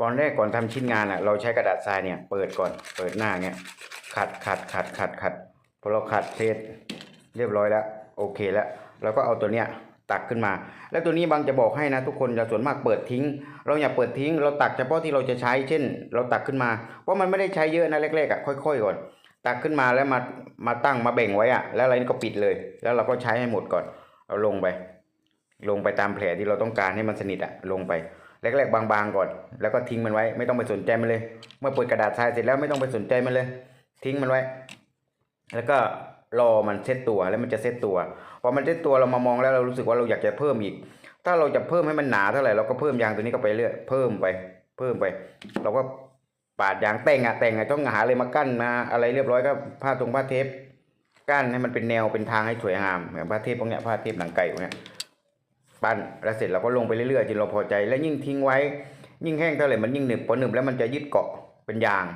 ก่อนแรกก่อนทำชิ้นงานอะเราใช้กระดาษทรายเนี่ยเปิดก่อนเปิดหน้าเงี้ยขัดขัดขัดขัดขัดพอเราขัดเทสเรียบร้อยแล้ว โอเคแล้วเราก็เอาตัวเนี้ยตักขึ้นมา แล้วตัวนี้บางจะบอกให้นะทุกคนจะส่วนมากเปิดทิ้ง เราอย่าเปิดทิ้ง เราตักเฉพาะที่เราจะใช้เช่น เราตักขึ้นมาเพราะมันไม่ได้ใช้เยอะนะแรกๆอะค่อยๆก่อน ตักขึ้นมาแล้วมามาตั้งมาแบ่งไว้อะ แล้วอะไรนี่ก็ปิดเลย แล้วเราก็ใช้ให้หมดก่อน เอาลงไป ลงไปตามแผลที่เราต้องการให้มันสนิทอะลงไป แรกๆบางๆก่อน แล้วก็ทิ้งมันไว้ ไม่ต้องไปสนใจมันเลย เมื่อเปิดกระดาษทรายเสร็จแล้วไม่ต้องไปสนใจมันเลย ทิ้งมันไว้ แล้วก็รอมันเซตตัวแล้วมันจะเซตตัวพอมันเซตตัวเรามามองแล้วเรารู้สึกว่าเราอยากจะเพิ่มอีก ถ้าเราจะเพิ่มให้มันหนาเท่าไหร่เราก็เพิ่มยางตัวนี้ก็ไปเรื่อยเพิ่มไป เพิ่มไป เราก็ปาดยางแต่งอะแต่งอะต้องหาเลยมากั้นมาอะไรเรียบร้อยก็ผ้าตรงผ้าเทปกั้นให้มันเป็นแนวเป็นทางให้สวยงามอย่างผ้าเทปพวกเนี้ยผ้าเทปหนังไก่พวกเนี้ย ปั้นแล้วเสร็จเราก็ลงไปเรื่อยๆจนเราพอใจ แล้วยิ่งทิ้งไว้ ยิ่งแห้งเท่าไหร่มันยิ่งหนึบพอหนึบแล้วมันจะยึดเกาะเป็นยาง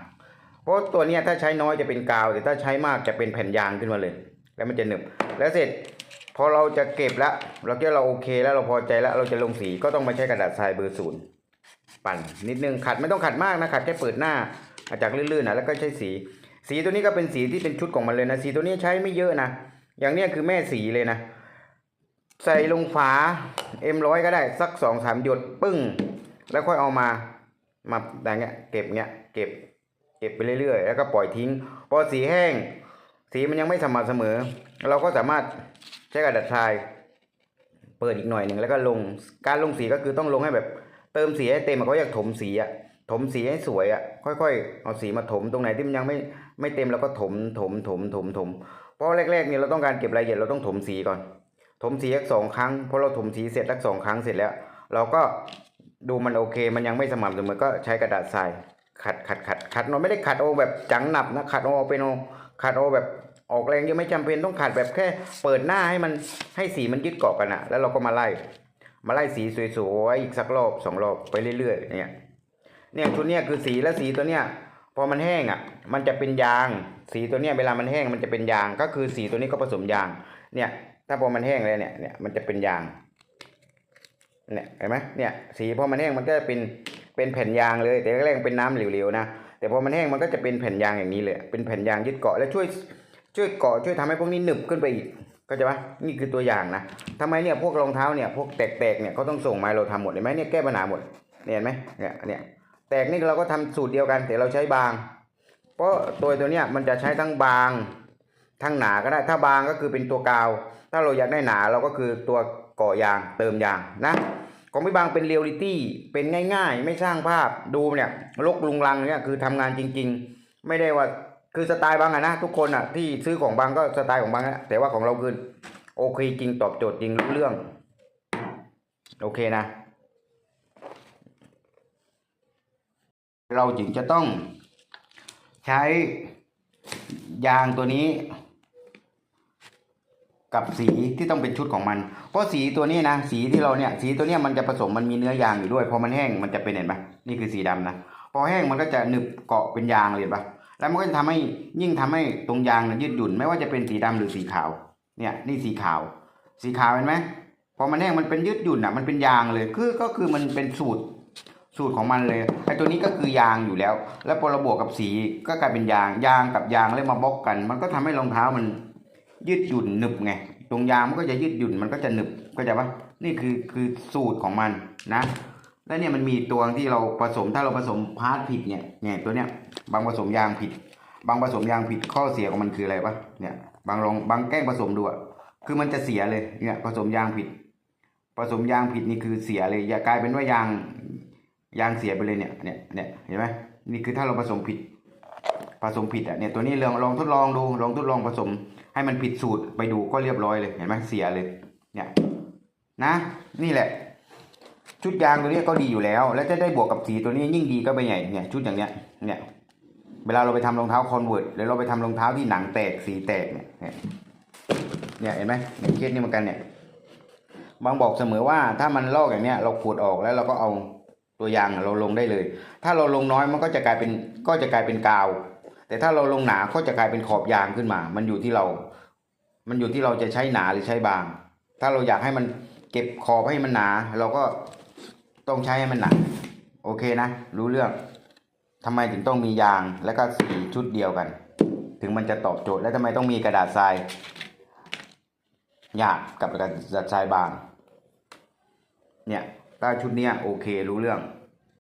เพราะตัวนี้ถ้าใช้น้อยจะเป็นกาวแต่ถ้าใช้มากจะเป็นแผ่นยางขึ้นมาเลย แล้วมันจะหนึบแล้วเสร็จพอเราจะเก็บแล้วเราคิดว่เราโอเค แล้วเราพอใจแล้วเราจะลงสีก็ต้องมาใช้กระดาษทรายเบอร์ศูนย์ปั่นนิดนึงขัดไม่ต้องขัดมากนะขัดแค่เปิดหน้าอาจากลื่นๆนะแล้วก็ใช้สี สีตัวนี้ก็เป็นสีที่เป็นชุดของมันเลยนะสีตัวนี้ใช้ไม่เยอะนะอย่างเนี้ยคือแม่สีเลยนะ ใส่ลงฝาเอ็มร้อยก็ได้สักสองสามหยดปึ้ง แล้วค่อยเอามามาอย่างเงี้ยเก็บเงี้ยเก็บ เก็บไปเรื่อยๆ แล้วก็ปล่อยทิ้ง พอสีแห้ง สีมันยังไม่สม่ำเสมอ เราก็สามารถใช้กระดาษทราย เปิดอีกหน่อยหนึ่งแล้วก็ลงการลงสีก็คือต้องลงให้แบบ เติมสีให้เต็มเขาอยากถมสีอะถมสีให้สวยอะค่อยๆ เอาสีมาถมตรงไหนที่มันยังไม่ไม่เต็มเราก็ถมถมถมถมถมเพราะแรกๆเนี่ยเราต้องการเก็บรายละเอียดเราต้องถมสีก่อน ถมสีสักสองครั้งพอเราถมสีเสร็จสักสองครั้งเสร็จแล้ว เราก็ดูมันโอเค มันยังไม่สม่ำเสมอก็ใช้กระดาษทรายขัดขัดขัดขัดเราไม่ได้ขัดโอแบบจังหนับนะขัดโอเป็นโอขัดโอแบบออกแรงยังไม่จำเป็นต้องขัดแบบแค่เปิดหน้าให้มันให้สีมันยึดเกาะกันอะแล้วเราก็มาไล่ มาไล่สีสวยๆอีกสักรอบสองรอบไปเรื่อยๆเนี่ยเนี่ยชุดเนี้ยคือสีและสีตัวเนี้ยพอมันแห้งอะ มันจะเป็นยาง สีตัวเนี้ยเวลามันแห้งมันจะเป็นยาง ก็คือสีตัวนี้ก็ผสมยาง เนี่ย ถ้าพอมันแห้งเลยเนี่ยเนี่ยมันจะเป็นยางเนี่ยเห็นไหมเนี่ยสีพอมันแห้งมันก็จะเป็นเป็นแผ่นยางเลย แต่แรกๆเป็นน้ำเหลวๆนะแต่พอมันแห้งมันก็จะเป็นแผ่นยางอย่างนี้เลยเป็นแผ่นยางยึดเกาะและช่วยช่วยเกาะช่วยทำให้พวกนี้หนึบขึ้นไปอีกก็จะปะนี่คือตัวอย่างนะทำไมเนี่ยพวกรองเท้าเนี่ยพวกแตกๆเนี่ยเขาต้องส่งมาเราทำหมดเห็นไหมเนี่ยแก้ปัญหาหมดเห็นไหมเนี่ยเนี่ยแตกนี่เราก็ทำสูตรเดียวกันแต่เราใช้บาง เพราะตัวตัวเนี้ยมันจะใช้ทั้งบาง ทั้งหนาก็ได้ถ้าบางก็คือเป็นตัวกาว ถ้าเราอยากได้หนาเราก็คือตัวก่อยางเติมยางนะของพี่บางเป็นเรียลลิตี้เป็นง่ายๆ ไม่สร้างภาพดูเนี่ยลกลุงลังเนี่ยคือทำงานจริง ๆ ไม่ได้ว่าคือสไตล์บางอะนะทุกคนอะที่ซื้อของบางก็สไตล์ของบางนะแต่ว่าของเราคือโอเคจริงตอบโจทย์จริงรู้เรื่อง โอเคนะ เราจึงจะต้องใช้ยางตัวนี้ กับสีที่ต้องเป็นชุดของมัน เพราะสีตัวนี้นะสีที่เราเนี่ยสีตัวเนี้ยมันจะผสมมันมีเนื้อยางอยู่ด้วยพอมันแห้งมันจะเป็นเห็นปะนี่คือสีดำนะพอแห้งมันก็จะหนึบเกาะเป็นยางเลยปะแล้วมันก็จะทำให้ยิ่งทำให้ตรงยางเนี่ยยืดหยุ่นไม่ว่าจะเป็นสีดำหรือสีขาว เนี่ยนี่สีขาว สีขาวเห็นไหมพอมันแห้งมันเป็นยืดหยุ่นอะมันเป็นยางเลยคือก็คือมันเป็นสูตรสูตรของมันเลยไอ้ตัวนี้ก็คือยางอยู่แล้ว แล้วพอเราบวกกับสีก็กลายเป็นยางยางกับยางแล้วมาบล็อกกัน มันก็ทำให้รองเท้ามัน ยืดหยุ่นหนึบไงตรงยางมันก็จะยืดหยุ่นมันก็จะหนึบก็จะว่านี่คือคือสูตรของมันนะ แล้วเนี่ยมันมีตัวที่เราผสมถ้าเราผสมพาร์ทผิดเนี่ยเนี่ยตัวเนี้ยบางผสมยางผิด บางผสมยางผิดข้อเสียของมันคืออะไรปะเนี่ย บางลองบางแกล้งผสมดูอะคือมันจะเสียเลยเนี่ยผสมยางผิด ผสมยางผิดนี่คือเสียเลยอย่ากลายเป็นว่ายางยางเสียไปเลยเนี่ยเนี่ยเนี่ยเห็นไหมนี่คือถ้าเราผสมผิด ผสมผิดอะเนี่ยตัวนี้ลองลองทดลองดูลองทดลองผสม ให้มันผิดสูตรไปดูก็เรียบร้อยเลยเห็นไหมเสียเลย เนี่ยนะนี่แหละ ชุดยางตัวนี้ก็ดีอยู่แล้ว แล้วจะได้บวกกับสีตัวนี้ยิ่งดีก็ไปใหญ่เนี่ยชุดอย่างเนี้ยเนี่ยเวลาเราไปทำรองเท้าคอนเวิร์ตหรือเราไปทำรองเท้าที่หนังแตกสีแตกเนี่ยเนี่ยเนี่ยเห็นไหมเนี่ยเคสนี้เหมือนกันเนี่ยบางบอกเสมอว่าถ้ามันลอกอย่างเนี้ยเราขูดออกแล้วเราก็เอาตัวยางเราลงได้เลย ถ้าเราลงน้อยมันก็จะกลายเป็นก็จะกลายเป็นกาว แต่ถ้าเราลงหนาก็จะกลายเป็นขอบยางขึ้นมา มันอยู่ที่เรา มันอยู่ที่เราจะใช้หนาหรือใช้บาง ถ้าเราอยากให้มันเก็บขอบให้มันหนา เราก็ต้องใช้ให้มันหนาโอเคนะ รู้เรื่องทำไมถึงต้องมียางแล้วก็สีชุดเดียวกัน ถึงมันจะตอบโจทย์แล้วทำไมต้องมีกระดาษทรายหยาบกับกระดาษทรายบาง เนี่ยถ้าชุดเนี้ยโอเครู้เรื่อง